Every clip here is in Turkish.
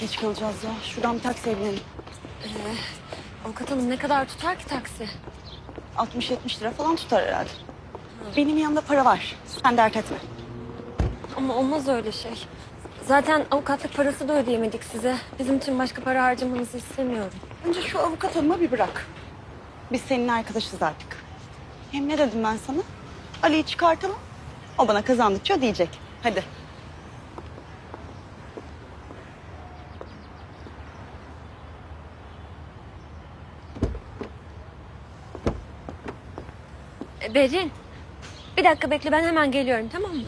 Geç kalacağız ya. Şuradan bir taksiye binelim. Avukat hanım ne kadar tutar ki taksi? 60-70 lira falan tutar herhalde. Benim yanımda para var. Sen dert etme. Ama olmaz öyle şey. Zaten avukatlık parası da ödeyemedik size. Bizim için başka para harcamanızı istemiyorum. Önce şu avukat hanıma bir bırak. Biz senin arkadaşız artık. Hem ne dedim ben sana? Ali'yi çıkartalım. O bana kazandıkça ödeyecek. Hadi. Berin. Bir dakika bekle ben hemen geliyorum tamam mı?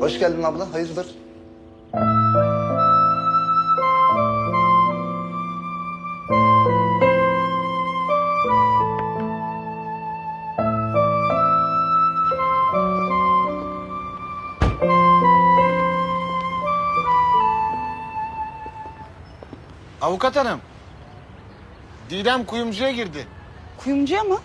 Hoş geldin abla, hayırdır? Avukat hanım. Didem kuyumcuya girdi. Kuyumcuya mı?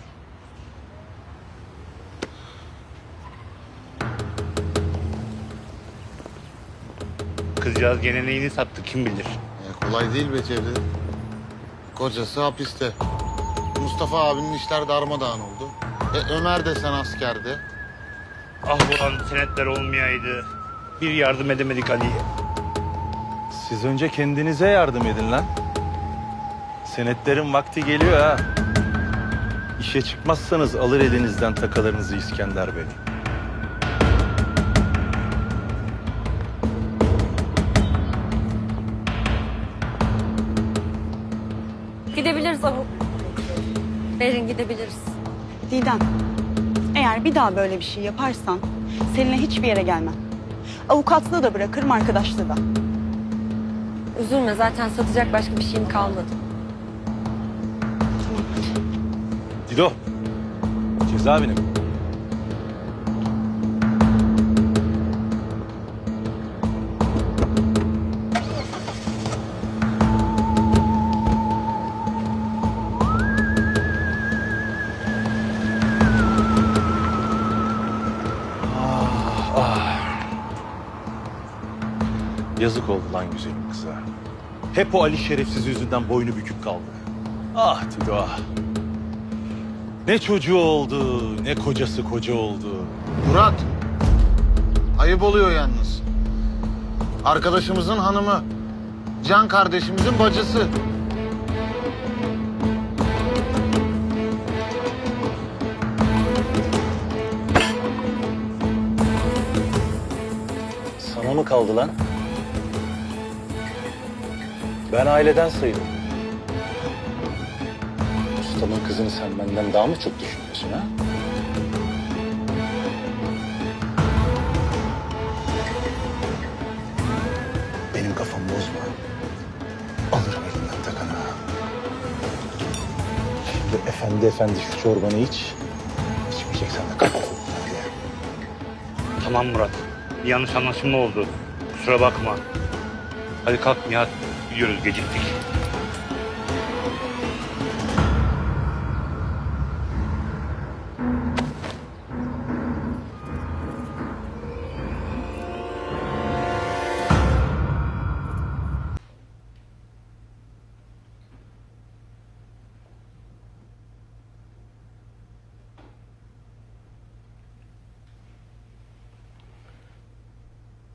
Kızcağız gene neyini sattı kim bilir. E, kolay değil be Cevdet. Kocası hapiste. Mustafa abinin işler darmadağın oldu. E, Ömer de sen askerde. Ah ulan senetler olmayaydı. Bir yardım edemedik Ali'ye. Siz önce kendinize yardım edin lan. Senetlerin vakti geliyor ha. İşe çıkmazsanız alır elinizden takalarınızı İskender Bey. Gidebiliriz avuk. Berin gidebiliriz. Didem. Eğer bir daha böyle bir şey yaparsan seninle hiçbir yere gelmem. Avukatlığı da bırakırım arkadaşlığı da. Üzülme zaten satacak başka bir şeyim kalmadı. Dido. Cezaevine mi? Yazık oldu lan güzelim kıza. Hep o Ali şerefsiz yüzünden boynu bükük kaldı. Ah Dido ah. Ne çocuğu oldu, ne kocası koca oldu. Murat. Ayıp oluyor yalnız. Arkadaşımızın hanımı. Can kardeşimizin bacısı. Sana mı kaldı lan? Ben aileden sayılırım. Ustamın kızını sen benden daha mı çok düşünüyorsun ha? Benim kafamı bozma. Alırım elinden takanı. Şimdi efendi efendi şu çorbanı iç. İçmeyeceksen de. Hadi. Tamam Murat. Bir yanlış anlaşılma oldu. Kusura bakma. Hadi kalk Nihat. Gidiyoruz geciktik.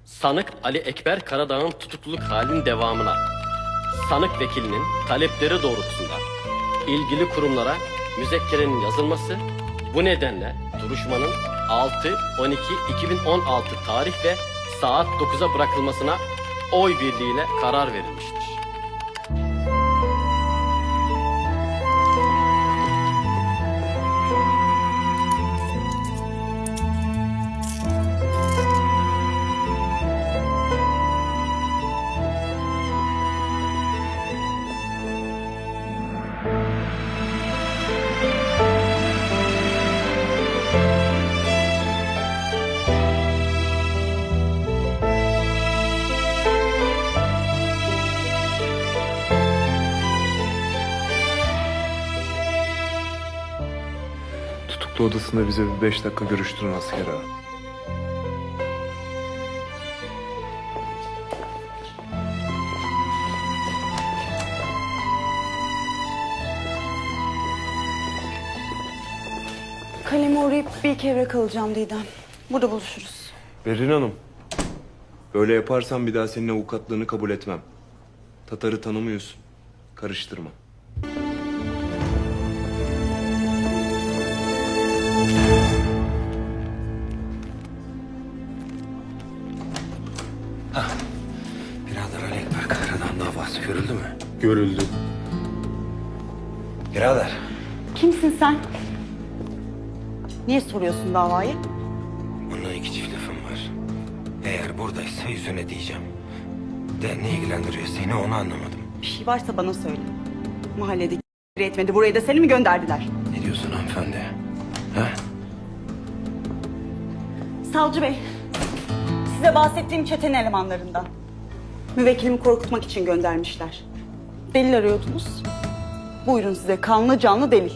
Sanık Ali Ekber Karadağ'ın tutukluluk halinin devamına, sanık vekilinin talepleri doğrultusunda ilgili kurumlara müzekkerenin yazılması, bu nedenle duruşmanın 6-12-2016 tarih ve saat 9'a bırakılmasına oy birliğiyle karar verilmiştir. Çıktı odasında bize bir beş dakika görüştürün asker ağa. Kalemi uğrayıp bir iki evre kalacağım Didem. Burada buluşuruz. Berin Hanım. Böyle yaparsan bir daha senin avukatlığını kabul etmem. Tatar'ı tanımıyorsun. Karıştırma. Görüldü. Birader. Kimsin sen? Niye soruyorsun davayı? Bununla iki çift lafım var. Eğer buradaysa yüzüne diyeceğim. De ne ilgilendiriyor seni onu anlamadım. Bir şey varsa bana söyle. Mahalledeki etmedi. Buraya da seni mi gönderdiler? Ne diyorsun hanımefendi? Ha? Savcı Bey, size bahsettiğim çetenin elemanlarından. Müvekkilimi korkutmak için göndermişler. Delil arıyordunuz. Buyurun size kanlı canlı delil.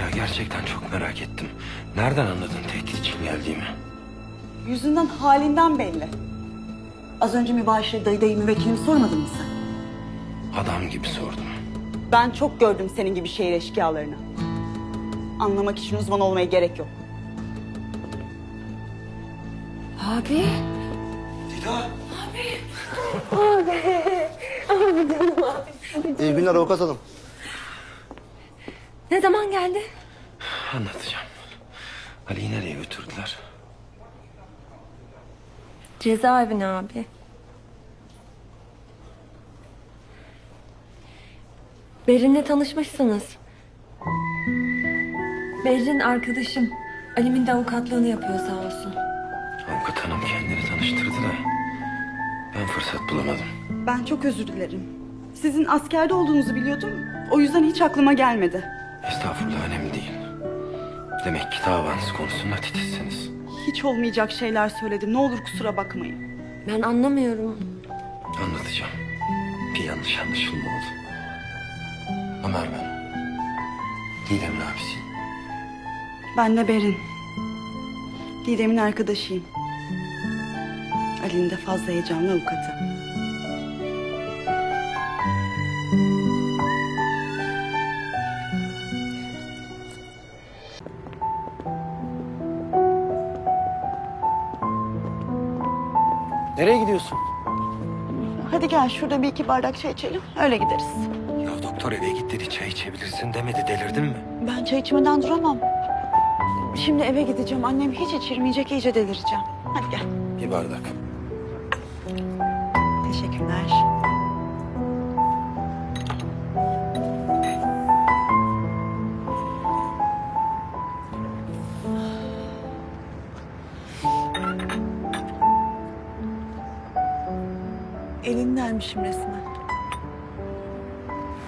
Ya gerçekten çok merak ettim. Nereden anladın tehdit için geldiğimi? Yüzünden halinden belli. Az önce mübaşire dayı dayı müvekkilimi sormadın mı sen? Adam gibi sordum. Ben çok gördüm senin gibi şehir eşkıyalarını. Anlamak için uzman olmaya gerek yok. Abi. İyi günler avukat hanım. Ne zaman geldi? Anlatacağım. Ali'yi nereye götürdüler? Cezaevine abi. Berin'le tanışmışsınız. Berin arkadaşım. Alim'in de avukatlığını yapıyor sağ olsun. Avukat hanım kendini tanıştırdı da ben fırsat bulamadım. Ben çok özür dilerim. Sizin askerde olduğunuzu biliyordum. O yüzden hiç aklıma gelmedi. Estağfurullah önemli değil. Demek ki davanız konusunda titizsiniz. Hiç olmayacak şeyler söyledim. Ne olur kusura bakmayın. Ben anlamıyorum. Anlatacağım. Bir yanlış anlaşılma oldu. Ömer ben. Didem'in abisiyim. Ben de Berin. Didem'in arkadaşıyım. Ali'nin de fazla heyecanlı avukatı. Gel şurada bir iki bardak çay içelim. Öyle gideriz. Ya doktor eve git dedi çay içebilirsin demedi delirdin mi? Ben çay içmeden duramam. Şimdi eve gideceğim. Annem hiç içirmeyecek. iyice delireceğim. Hadi gel. Bir bardak. Teşekkürler. Elindenmişim resmen.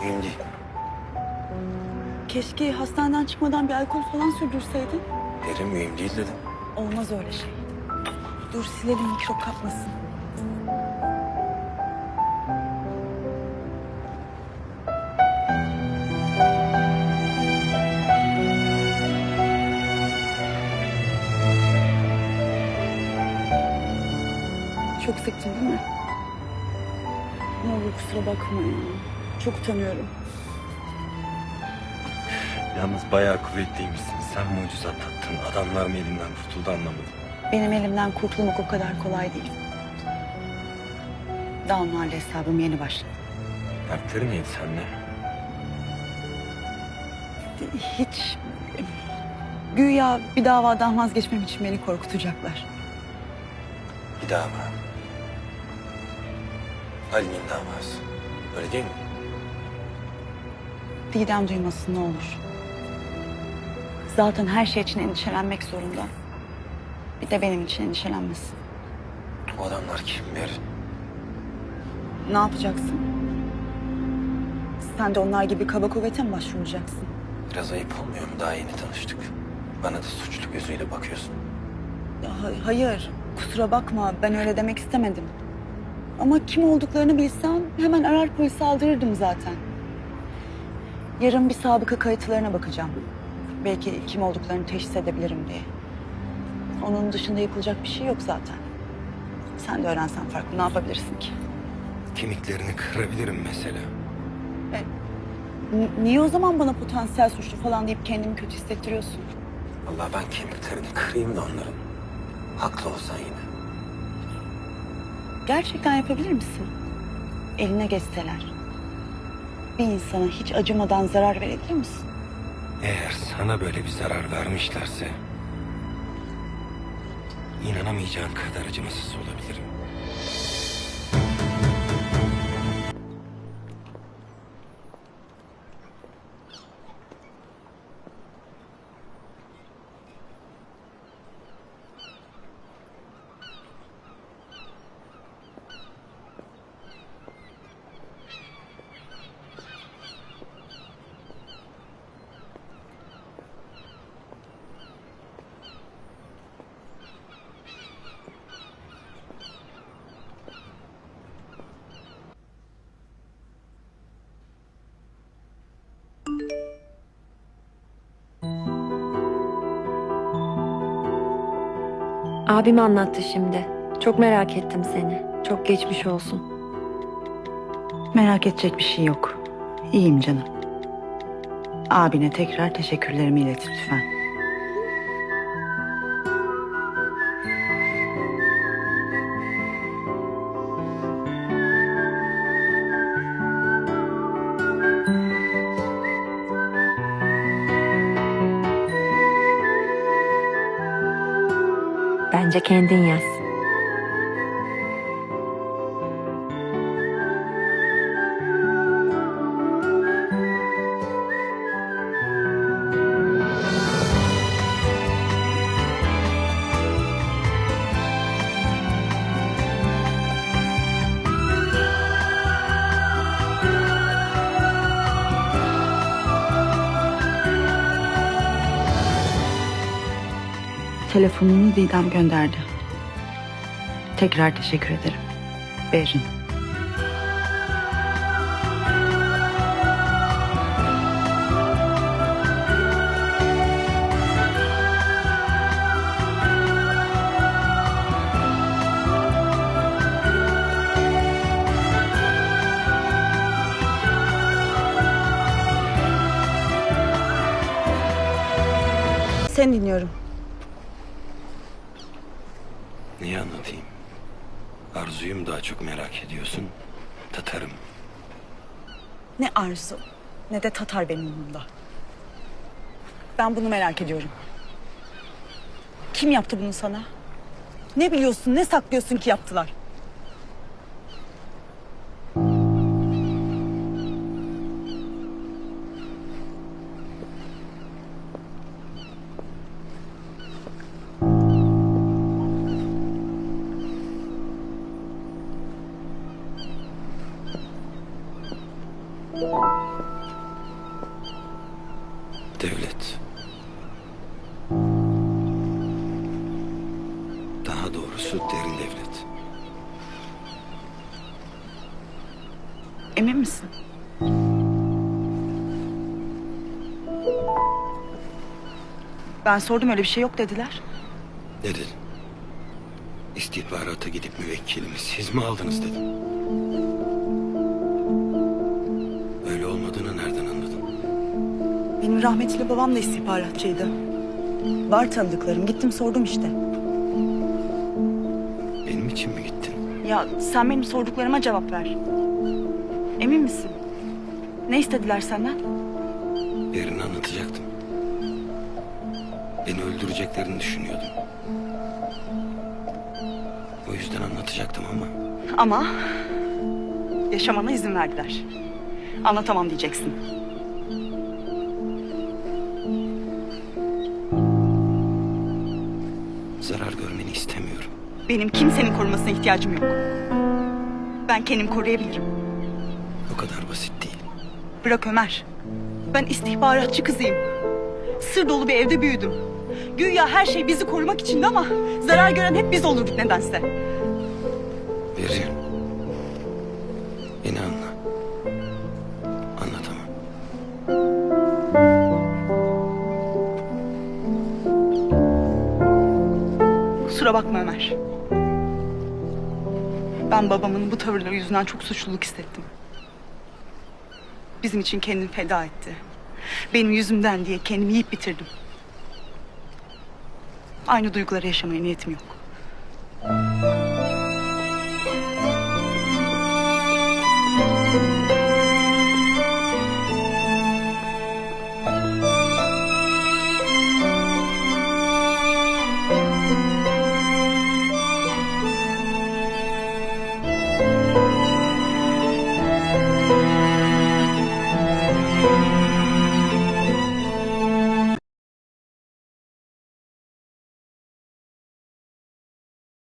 Mühim değil. Keşke hastaneden çıkmadan bir alkol falan sürdürseydin. Derin mühim değil dedim. Olmaz öyle şey. Dur silelim mikrop kapmasın. Bakma ya. Çok utanıyorum. Yalnız bayağı kuvvetliymişsin. Sen mucize atlattın. Adamlar mı elinden kurtuldu anlamadım. Benim elimden kurtulmak o kadar kolay değil. Daha onlarla hesabım yeni başladı. Dertleri neydi seninle? Hiç... Güya bir davadan vazgeçmem için beni korkutacaklar. Bir dava. Ali'nin davası. Mi? Didem duymasın ne olur. Zaten her şey için endişelenmek zorunda. Bir de benim için endişelenmesin. O adamlar kim? Ne yapacaksın? Sen de onlar gibi kaba kuvvete mi başvuracaksın? Biraz ayıp olmuyor mu? Daha yeni tanıştık. Bana da suçlu gözüyle bakıyorsun. Ya, ha- hayır, kusura bakma. Ben öyle demek istemedim. Ama kim olduklarını bilsem hemen arar polisi aldırırdım zaten. Yarın bir sabıka kayıtlarına bakacağım. Belki kim olduklarını teşhis edebilirim diye. Onun dışında yapılacak bir şey yok zaten. Sen de öğrensen farklı ne yapabilirsin ki? Kemiklerini kırabilirim mesela. N- niye o zaman bana potansiyel suçlu falan deyip kendimi kötü hissettiriyorsun? Allah ben kemiklerini kırayım da onların. Haklı olsan yine. Gerçekten yapabilir misin? Eline geçseler. Bir insana hiç acımadan zarar verebilir misin? Eğer sana böyle bir zarar vermişlerse... ...inanamayacağın kadar acımasız olabilirim. Abim anlattı şimdi. Çok merak ettim seni. Çok geçmiş olsun. Merak edecek bir şey yok. İyiyim canım. Abine tekrar teşekkürlerimi ilet lütfen. Kendin yaz. Telefonunu Didem gönderdi. Tekrar teşekkür ederim. Berin. Seni dinliyorum. Niye anlatayım? Arzuyu mu daha çok merak ediyorsun? Tatarım. Ne Arzu ne de Tatar benim umurumda. Ben bunu merak ediyorum. Kim yaptı bunu sana? Ne biliyorsun, ne saklıyorsun ki yaptılar? Devlet. Daha doğrusu derin devlet. Emin misin? Ben sordum öyle bir şey yok dediler. Ne dedin? İstihbarata gidip müvekkilimi siz mi aldınız dedim. Benim rahmetli babam da istihbaratçıydı. Var tanıdıklarım. Gittim sordum işte. Benim için mi gittin? Ya sen benim sorduklarıma cevap ver. Emin misin? Ne istediler senden? Yerini anlatacaktım. Beni öldüreceklerini düşünüyordum. O yüzden anlatacaktım ama Ama yaşamana izin verdiler. Anlatamam diyeceksin. Benim kimsenin korumasına ihtiyacım yok. Ben kendimi koruyabilirim. O kadar basit değil. Bırak Ömer. Ben istihbaratçı kızıyım. Sır dolu bir evde büyüdüm. Güya her şey bizi korumak içindi ama zarar gören hep biz olurduk nedense. Berin. Beni anla. Anlatamam. Kusura bakma Ömer. Ben babamın bu tavırları yüzünden çok suçluluk hissettim. Bizim için kendini feda etti. Benim yüzümden diye kendimi yiyip bitirdim. Aynı duyguları yaşamaya niyetim yok.